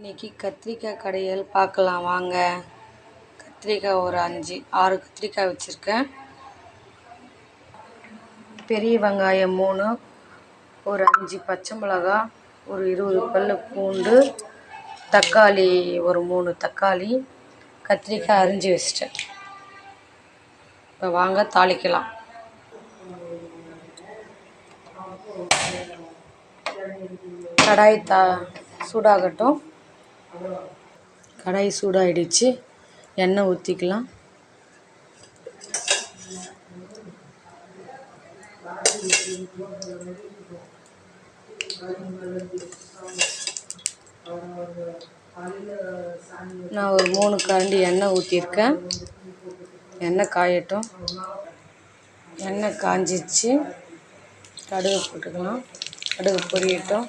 இன்னைக்கு கத்திரிக்காய் கடையில் பார்க்கலாம் வாங்க. கத்திரிக்காய் ஒரு அஞ்சு ஆறு கத்திரிக்காய் வச்சுருக்கேன். பெரிய வெங்காயம் மூணு ஒரு அஞ்சு பச்சை மிளகா ஒரு இருபது பல் பூண்டு தக்காளி ஒரு மூணு தக்காளி கத்திரிக்காய் அரிஞ்சு வச்சிட்டேன். இப்போ வாங்க தாளிக்கலாம். கடாய் தா சூடாகட்டும். கடாய் சூடாகிடுச்சு எண்ணெய் ஊற்றிக்கலாம் நான் ஒரு மூணு கரண்டி எண்ணெய் ஊற்றிருக்கேன் எண்ணெய் காயட்டும். எண்ணெய் காஞ்சிச்சு. கடுகு போட்டுக்கலாம். கடுகு பொரியட்டும்.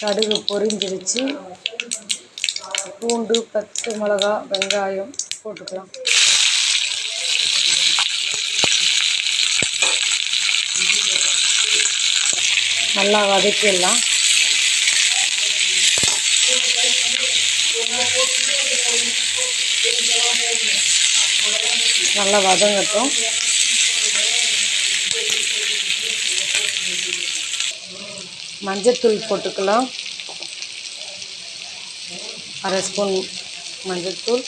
கடுகு பொரிஞ்சிருச்சு பூண்டு பச்சை மிளகா வெங்காயம் போட்டுக்கலாம். நல்லா வதக்கிடலாம். நல்லா வதங்கட்டும். மஞ்சத்தூள் போட்டுக்கலாம். அரை ஸ்பூன் மஞ்சத்தூள்.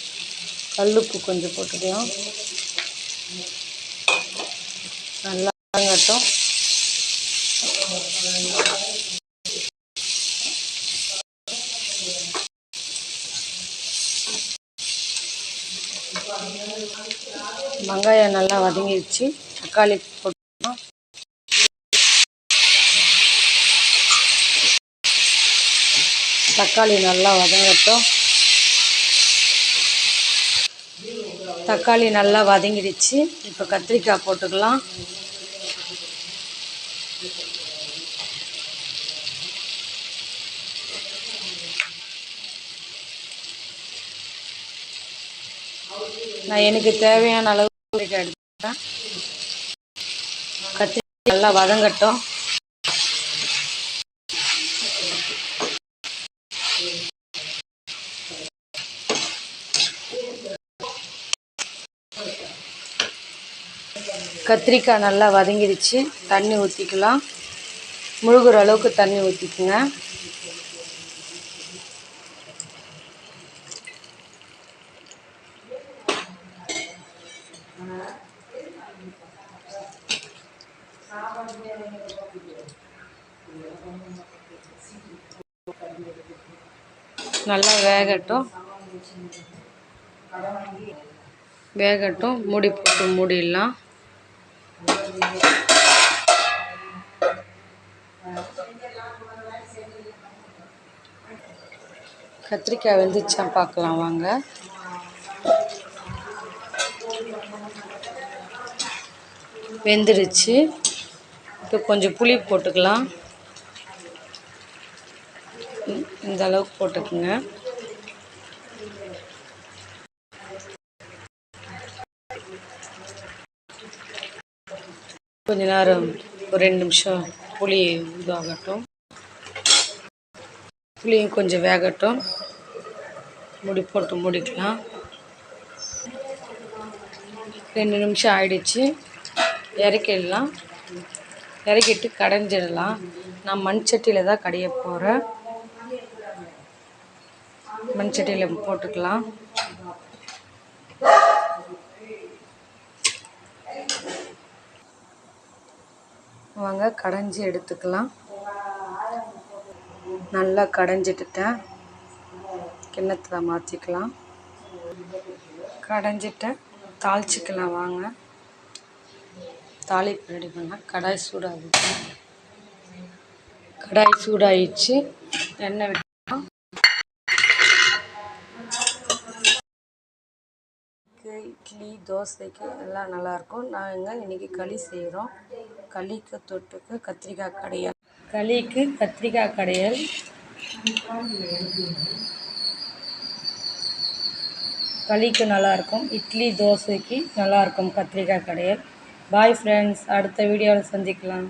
கல்லுப்பு கொஞ்சம் போட்டுக்கலாம். நல்லா வதங்கட்டும் வெங்காயம் நல்லா வதங்கிடுச்சு தக்காளி போட்டு தக்காளி நல்லா வதங்கட்டும். தக்காளி நல்லா வதங்கிடுச்சு. இப்போ கத்திரிக்காய் போட்டுக்கலாம். நான் எனக்கு தேவையான அளவு கத்திரிக்காய் எடுத்துக்கிறேன். கத்திரிக்காய் நல்லா வதங்கட்டும். கத்திரிக்காய் நல்லா வதங்கிடுச்சு. தண்ணி ஊற்றிக்கலாம் முழுகிற அளவுக்கு தண்ணி ஊற்றிக்குங்க நல்லா வேகட்டும். வேகட்டும். மூடி போட்டு மூடிடலாம். கத்திரிக்காய் வெந்துச்சா பார்க்கலாம் வாங்க. வெந்துடுச்சு இப்போ கொஞ்சம் புளி போட்டுக்கலாம். இந்த- அளவுக்கு போட்டுக்குங்க. கொஞ்ச நேரம் ஒரு ரெண்டு நிமிஷம் புளி இதாகட்டும். புளியும் கொஞ்சம் வேகட்டும். முடி போட்டு முடிக்கலாம். ரெண்டு நிமிஷம் ஆயிடுச்சு. இறக்கிடலாம். இறக்கிட்டு கடைஞ்சிடலாம். நான் மண் சட்டியில் தான் கடைய போகிறேன் மண் சட்டியில் போட்டுக்கலாம். வாங்க கடைஞ்சி எடுத்துக்கலாம். நல்லா கடைஞ்சிட்டுட்டேன். கிண்ணத்தில் மாற்றிக்கலாம் கடைஞ்சிட்டேன் தாளிச்சிக்கலாம் வாங்க. தாளிப்பு ரெடி பண்ண கடாய் சூடாகிடுச்சு. கடாய் சூடாயிடுச்சு. எண்ணெய் விட்டுக்கலாம் இட்லி தோசைக்கு எல்லாம் நல்லாயிருக்கும். நாங்கள் இன்றைக்கி களி செய்கிறோம் களிக்கு தொட்டுக்கு கத்திரிக்காய் கடையல். களிக்கு கத்திரிக்காய் கடையல். களிக்கு நல்லாயிருக்கும் இட்லி தோசைக்கு நல்லாயிருக்கும் கத்திரிக்காய் கடையல். பாய் ஃப்ரெண்ட்ஸ் அடுத்த வீடியோவில் சந்திக்கலாம்.